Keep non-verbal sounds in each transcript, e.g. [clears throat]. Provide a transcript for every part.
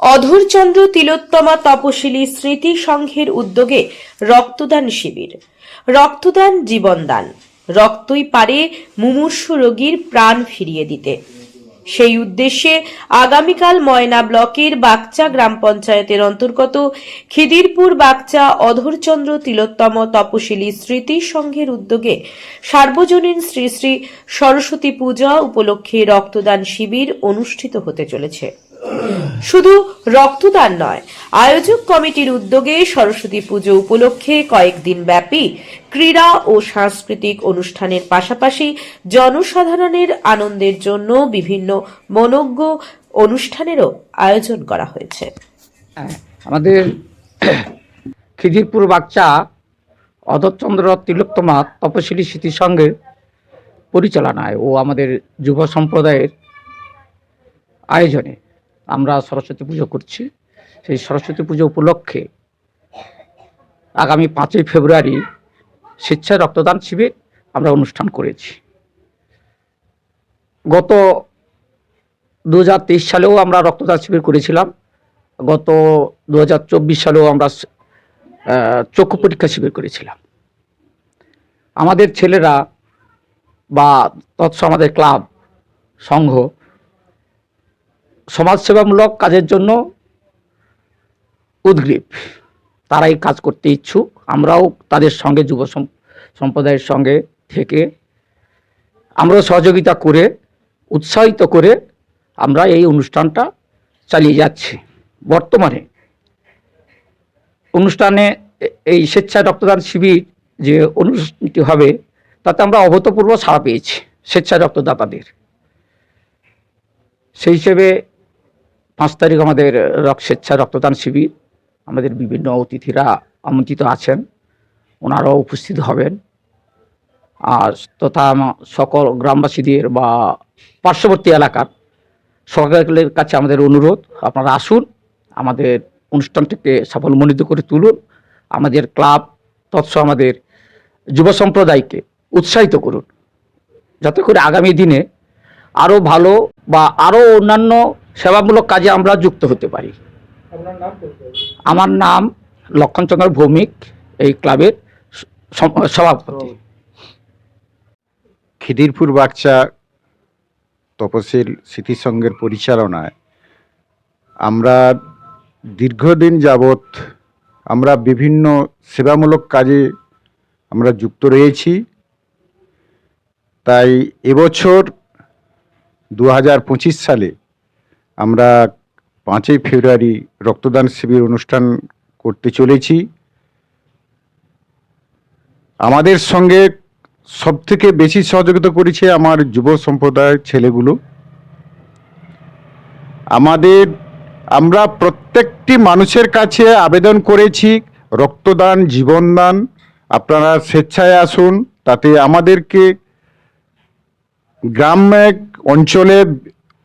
অধরচন্দ্র তিলোত্তমা তপশিলি স্মৃতি সংঘের উদ্যোগে রক্তদান শিবির। রক্তদান জীবনদান। রক্তই পারে মুমূর্ষু রোগীর প্রাণ ফিরিয়ে দিতে। সেই উদ্দেশ্যে আগামীকাল ময়না ব্লকের বাগচা গ্রাম পঞ্চায়েতের অন্তর্গত খিদিরপুর বাগচা অধরচন্দ্র তিলোত্তম তপশিলি স্মৃতি সংঘের উদ্যোগে সার্বজনীন শ্রী শ্রী সরস্বতী পূজা উপলক্ষে রক্তদান শিবির অনুষ্ঠিত হতে চলেছে। শুধু রক্তদান নয় আয়োজক কমিটির উদ্যোগে সরস্বতী পুজো উপলক্ষে কয়েকদিন ব্যাপী ক্রীড়া ও সাংস্কৃতিক অনুষ্ঠানের পাশাপাশি জনসাধারণের আনন্দের জন্য বিভিন্ন মনজ্ঞ অনুষ্ঠানেরও আয়োজন করা হয়েছে। হ্যাঁ, আমাদের [clears throat] খিদিরপুর বাচ্চা অধরচন্দ্র তিলোত্তমা তপশিলি স্মৃতির সঙ্গে পরিচালনায় ও আমাদের যুব সম্প্রদায়ের আয়োজনে আমরা সরস্বতী পুজো করছি। সেই সরস্বতী পুজো উপলক্ষে আগামী পাঁচই ফেব্রুয়ারি স্বেচ্ছায় রক্তদান শিবির আমরা অনুষ্ঠান করেছি। গত দুহাজার তেইশ সালেও আমরা রক্তদান শিবির করেছিলাম। গত দু হাজার চব্বিশ সালেও আমরা চক্ষু পরীক্ষা শিবির করেছিলাম। আমাদের ছেলেরা বা তৎস আমাদের ক্লাব, সংঘ সমাজসেবামূলক কাজের জন্য উদ্গ্রীব। তারাই কাজ করতে ইচ্ছুক। আমরাও তাদের সঙ্গে, যুব সম- সম্প্রদায়ের সঙ্গে থেকে আমরাও সহযোগিতা করে, উৎসাহিত করে আমরা এই অনুষ্ঠানটা চালিয়ে যাচ্ছি। বর্তমানে অনুষ্ঠানে এই স্বেচ্ছায় রক্তদান শিবির যে অনুষ্ঠানটি হবে, তাতে আমরা অভূতপূর্ব সাড়া পেয়েছি, স্বেচ্ছায় রক্তদাতাদের। সেই হিসেবে পাঁচ তারিখ আমাদের রক স্বেচ্ছায় রক্তদান শিবির। আমাদের বিভিন্ন অতিথিরা আমন্ত্রিত আছেন। ওনারাও উপস্থিত হবেন। আর তথা সকল গ্রামবাসীদের বা পার্শ্ববর্তী এলাকার সকলের কাছে আমাদের অনুরোধ, আপনারা আসুন, আমাদের অনুষ্ঠানটিকে সাফল্যমণ্ডিত করে তুলুন, আমাদের ক্লাব তৎস আমাদের যুব সম্প্রদায়কে উৎসাহিত করুন। যাতে করে আগামী দিনে আরও ভালো বা আরও অন্যান্য সেবামূলক কাজে আমরা যুক্ত হতে পারি। আমার নাম লক্ষণচন্দ্র ভৌমিক এই ক্লাবের সভাপতি। খিদিরপুর বাগচা তপশিল স্মৃতিসংঘের পরিচালনায় আমরা দীর্ঘদিন যাবৎ আমরা বিভিন্ন সেবামূলক কাজে আমরা যুক্ত রয়েছি। তাই এবছর দু হাজার পঁচিশ সালে আমরা পাঁচই ফেব্রুয়ারি রক্তদান শিবির অনুষ্ঠান করতে চলেছি। আমাদের সঙ্গে সব থেকে বেশি সহযোগিতা করেছে আমার যুব সম্প্রদায়ের ছেলেগুলো। আমাদের, আমরা প্রত্যেকটি মানুষের কাছে আবেদন করেছি, রক্তদান, জীবনদান, আপনারা স্বেচ্ছায় আসুন, তাতে আমাদেরকে গ্রামে অঞ্চলে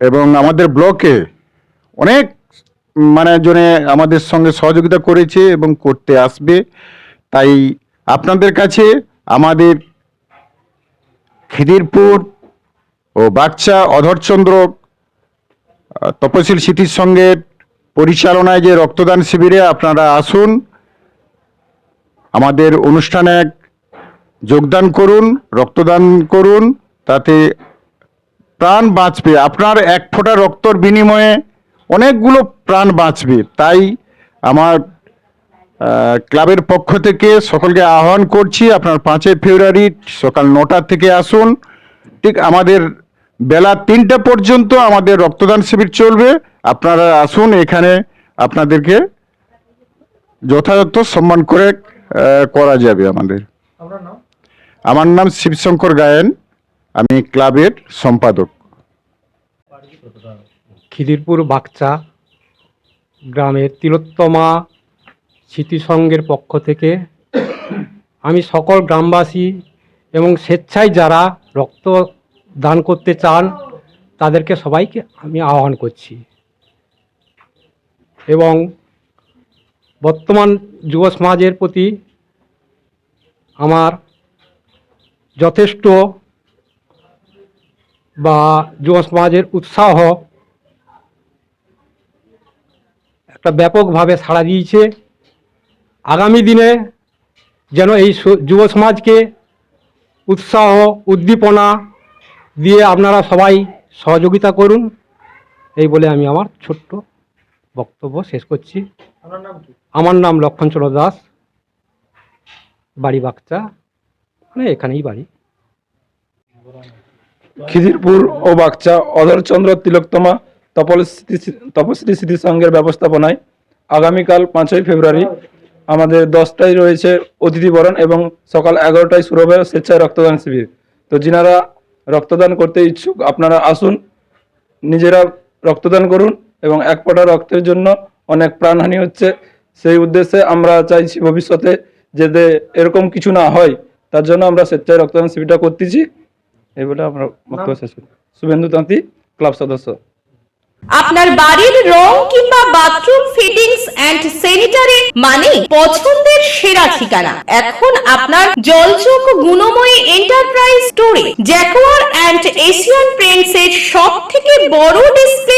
এবং আমাদের ব্লকে অনেক মানে জনে আমাদের সঙ্গে সহযোগিতা করেছে এবং করতে আসবে। তাই আপনাদের কাছে আমাদের খিদিরপুর ও বাচ্চা অধরচন্দ্র তপশিল স্মৃতির সঙ্গে পরিচালনায় যে রক্তদান শিবিরে আপনারা আসুন, আমাদের অনুষ্ঠানে যোগদান করুন, রক্তদান করুন, তাতে প্রাণ বাঁচবে। আপনার এক ফোঁটা রক্তর বিনিময়ে অনেকগুলো প্রাণ বাঁচবে। তাই আমার ক্লাবের পক্ষ থেকে সকলকে আহ্বান করছি আপনার পাঁচই ফেব্রুয়ারি সকাল নটা থেকে আসুন। ঠিক আমাদের বেলা তিনটা পর্যন্ত আমাদের রক্তদান শিবির চলবে। আপনারা আসুন এখানে আপনাদেরকে যথাযথ সম্মান করে করা যাবে আমাদের। আমার নাম শিবশঙ্কর গায়েন। আমি ক্লাবের সম্পাদক। খিদিরপুর বাগচা গ্রামের তিলোত্তমা স্মৃতিসংঘের পক্ষ থেকে আমি সকল গ্রামবাসী এবং স্বেচ্ছায় যারা রক্ত দান করতে চান, তাদেরকে সবাইকে আমি আহ্বান করছি। এবং বর্তমান যুব সমাজের প্রতি আমার যথেষ্ট বা যুব সমাজের উৎসাহ একটা ব্যাপকভাবে সাড়া দিয়েছে। আগামী দিনে যেন এই যুব সমাজকে উৎসাহ উদ্দীপনা দিয়ে আপনারা সবাই সহযোগিতা করুন। এই বলে আমি আমার ছোট্ট বক্তব্য শেষ করছি। আমার নাম লক্ষণচন্দ্র দাস। বাড়ি বাগচা। মানে এখানেই বাড়ি। খিদিরপুর ও বাগচা, অধরচন্দ্র তিলকতমা তপস্বী তপস্বী স্মৃতি সংঘের ব্যবস্থাপনায় আগামীকাল পাঁচই ফেব্রুয়ারি আমাদের দশটায় রয়েছে অতিথি বরণ এবং সকাল এগারোটায় শুরু হবে স্বেচ্ছায় রক্তদান শিবির। তো যিনারা রক্তদান করতে ইচ্ছুক, আপনারা আসুন, নিজেরা রক্তদান করুন এবং এক ফোঁটা রক্তের জন্য অনেক প্রাণহানি হচ্ছে। সেই উদ্দেশ্যে আমরা চাইছি ভবিষ্যতে যাতে এরকম কিছু না হয়, তার জন্য আমরা স্বেচ্ছায় রক্তদান শিবিরটা করতেছি। এই বলে আমরা বক্তব্য শেষ করি। শুভেন্দু তাঁতি ক্লাব সদস্য। আপনার বাড়ির রং কিংবা বাথরুম ফিটিংস এন্ড স্যানিটারি মানে পছন্দের সেরা ঠিকানা। এখন আপনার জলচক গুণময়ী এন্টারপ্রাইজ স্টোরে জ্যাকুয়ার এন্ড এশিয়ান পেন্টস এর সব থেকে বড় ডিসপ্লে